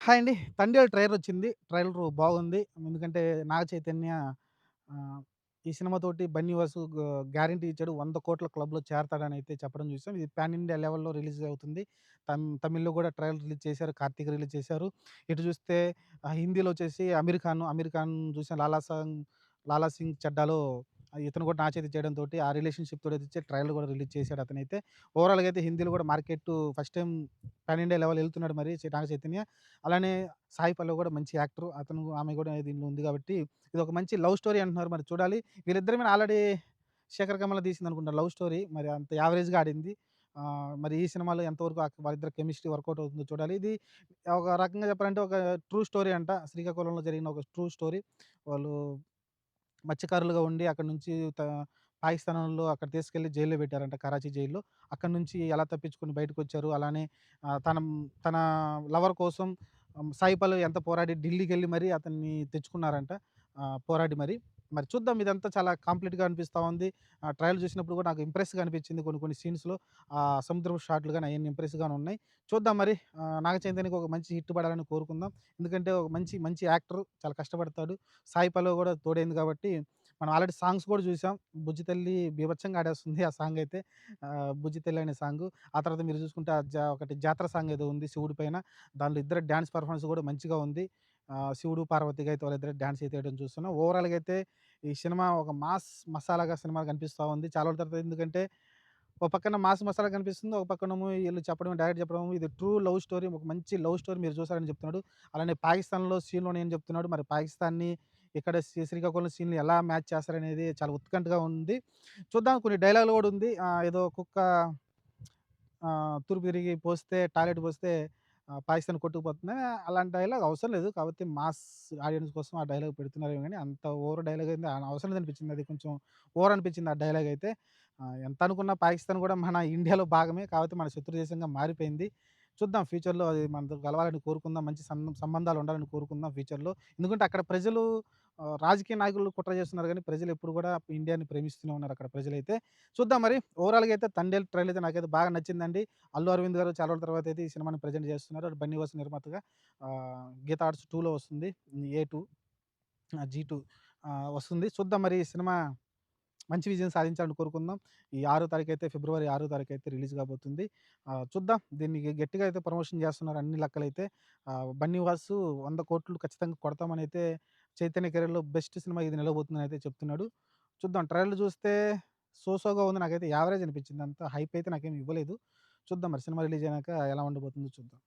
Hi అండి. 'Thandel' trailer వచ్చింది. Trailer బాగుంది. ఎందుకంటే నాగ చైతన్య ఆహ్, ఈ సినిమాతోటి బన్నీ వాసు గ గ్యారంటీ ఇచ్చాడు. 100,00,00,000 క్లబ్‌లో చేరతాడని అయితే చెప్పడం చూసాం. ఇది పాన్ ఇండియా లెవెల్‌లో రిలీజ్ అవుతుంది. తమ్ తమిళ్‌లో కూడా ట్రైలర్ రిలీజ్ చేశారు. 'కార్తీక్' రిలీజ్ చేశారు. ఇటు చూస్తే ఆహ్, హిందీలో వచ్చేసి 'అమీర్ ఖాన్', 'అమీర్ ఖాన్' చూసాం 'లాలా సాంగ్ 'లాలా సింగ్ చడ్డాలో' ఇతను కూడా నాగ చైతన్య చేయడంతోటి ఆ రిలేషన్‌షిప్ తోటి ఇచ్చే ట్రైల్ కూడా రిలీజ్ చేశాడు అతనైతే. ఓవరాల్‌గా అయితే హిందీలో కూడా market first time pan India level వెళ్తున్నాడు మరి నాగ చైతన్య. అలానే సాయి పల్లవి కూడా మంచి యాక్టర్ అతను ఆమె కూడా దీనిలో ఉంది కాబట్టి ఇది ఒక మంచి లవ్ స్టోరీ అంటున్నారు. మరి చూడాలి. వీరిద్దరి మీద ఆల్రెడీ 'శేఖర్ కమల' తీసిందనుకుంటా లవ్ స్టోరీ. మరి అంత యావరేజ్‌గా ఆడింది. మరి ఈ సినిమాలో ఎంతవరకు వాళ్ళిద్దరు కెమిస్ట్రీ వర్కౌట్ అవుతుందో చూడాలి. ఇది ఒక రకంగా చెప్పాలంటే ఒక ట్రూ స్టోరీ అంట. శ్రీకాకుళంలో జరిగిన ఒక ట్రూ స్టోరీ. వాళ్ళు మత్స్యకారులుగా ఉండి అక్కడి నుంచి త అక్కడ తీసుకెళ్ళి జైల్‌లో పెట్టారంట కరాచీ జైల్‌లో. అక్కడి నుంచి ఎలా తప్పించుకుని బయటకు వచ్చారు అలానే తన తన లవర్ కోసం హ్మ్, ఎంత పోరాడి ఢిల్లీకెళ్ళి మరి అతన్ని తెచ్చుకున్నారంట. పోరాడి మరి. మరి చూద్దాం ఇదంతా చాలా కంప్లీట్‌గా అనిపిస్తూ ఉంది. ఆ చూసినప్పుడు కూడా నాకు ఇంప్రెస్‌గా అనిపించింది కొన్ని కొన్ని సీన్స్‌లో. సముద్రపు షాట్లు కానీ అవన్నీ ఇంప్రెస్‌గానే ఉన్నాయి. చూద్దాం మరి నాగచైతన్యకి ఒక మంచి హిట్ పడాలని కోరుకుందాం. ఎందుకంటే ఒక మంచి మంచి యాక్టర్ చాలా కష్టపడతాడు. సాయి పల్లవి కూడా తోడైంది కాబట్టి మనం ఆల్రెడీ సాంగ్స్ కూడా చూసాం. 'బుజ్జి తల్లి' బీభత్సంగా ఆడేస్తుంది ఆ సాంగ్ అయితే. 'బుజ్జి తల్లి' అనే సాంగ్ ఆ తర్వాత మీరు చూసుకుంటే ఆ జా ఒకటి జాతర సాంగ్ ఏదో ఉంది శివుడి పైన. దాంట్లో ఇద్దరు డ్యాన్స్ పర్ఫార్మెన్స్ కూడా మంచిగా ఉంది. శివుడు, పార్వతిగా అయితే వాళ్ళిద్దరు డ్యాన్స్ అయితే వేయడం చూస్తున్నాం. ఓవరాల్‌గా అయితే ఈ సినిమా ఒక మాస్ మసాలాగా సినిమా కనిపిస్తూ ఉంది. చాలా రోజుల తర్వాత ఎందుకంటే ఒక పక్కన మాస్ మసాలా కనిపిస్తుంది. ఒక పక్కనము వీళ్ళు చెప్పడం డైరెక్ట్ చెప్పడం ఇది ట్రూ లవ్ స్టోరీ ఒక మంచి లవ్ స్టోరీ మీరు చూసారని చెప్తున్నాడు. అలానే పాకిస్తాన్‌లో సీన్లో నేను చెప్తున్నాడు. మరి పాకిస్తాన్‌ని ఇక్కడ శ్రీ శ్రీకాకుళం సీన్‌లు ఎలా మ్యాచ్ చేస్తారనేది చాలా ఉత్కంఠగా ఉంది. చూద్దాం కొన్ని డైలాగులు కూడా ఉంది. ఏదో కుక్క తూర్పు తిరిగి పోస్తే టాయిలెట్ పోస్తే పాకిస్తాన్ కొట్టుకుపోతుంది. అలాంటి డైలాగ్ అవసరం లేదు. కాకపోతే మాస్ ఆడియన్స్ కోసం ఆ డైలాగ్ పెడుతున్నారేమో కానీ అంత ఓవర్ డైలాగ్ అయితే అవసరం లేదనిపించింది. అది కొంచెం ఓవర్ అనిపించింది ఆ డైలాగ్ అయితే. ఎంత అనుకున్నా పాకిస్తాన్ కూడా మన ఇండియాలో భాగమే. కాకపోతే మన శత్రు దేశంగా మారిపోయింది. చూద్దాం ఫ్యూచర్‌లో అది మనతో కలవాలని కోరుకుందాం. మంచి సంబంధాలు ఉండాలని కోరుకుందాం ఫ్యూచర్‌లో. ఎందుకంటే అక్కడ ప్రజలు రాజకీయ నాయకులు కుట్ర చేస్తున్నారు కానీ ప్రజలు ఎప్పుడు కూడా ఇండియాని ప్రేమిస్తూనే ఉన్నారు అక్కడ ప్రజలైతే. చూద్దాం మరి ఓవరాల్‌గా అయితే 'తండేల్' ట్రైల్ అయితే నాకైతే బాగా నచ్చిందండి. అల్లు అరవింద్ గారు చాలా రోజుల తర్వాత అయితే ఈ సినిమాని ప్రజెంట్ చేస్తున్నారు. అటు బన్నీ వాసు నిర్మాతగా 'గీత ఆర్ట్స్ టూలో వస్తుంది. ఏ టూ జీ టూ వస్తుంది. చూద్దాం మరి ఈ సినిమా మంచి విజయం సాధించాలని కోరుకుందాం. ఈ ఆరో తారీఖు అయితే ఫిబ్రవరి ఆరో తారీఖు అయితే రిలీజ్ కాబోతుంది. చూద్దాం దీనికి గట్టిగా అయితే ప్రమోషన్ చేస్తున్నారు అన్ని లెక్కలైతే. బన్నీ వాసు 100,00,00,000 ఖచ్చితంగా అయితే చైతన్య కెరీర్లో బెస్ట్ సినిమా ఇది నిలబోతుందని అయితే చెప్తున్నాడు. చూద్దాం ట్రైలర్ చూస్తే సోసోగా ఉంది. నాకైతే యావరేజ్ అనిపించింది. అంత హైప్ అయితే నాకేమి ఇవ్వలేదు. చూద్దాం మరి సినిమా రిలీజ్ అయినాక ఎలా ఉండబోతుందో చూద్దాం.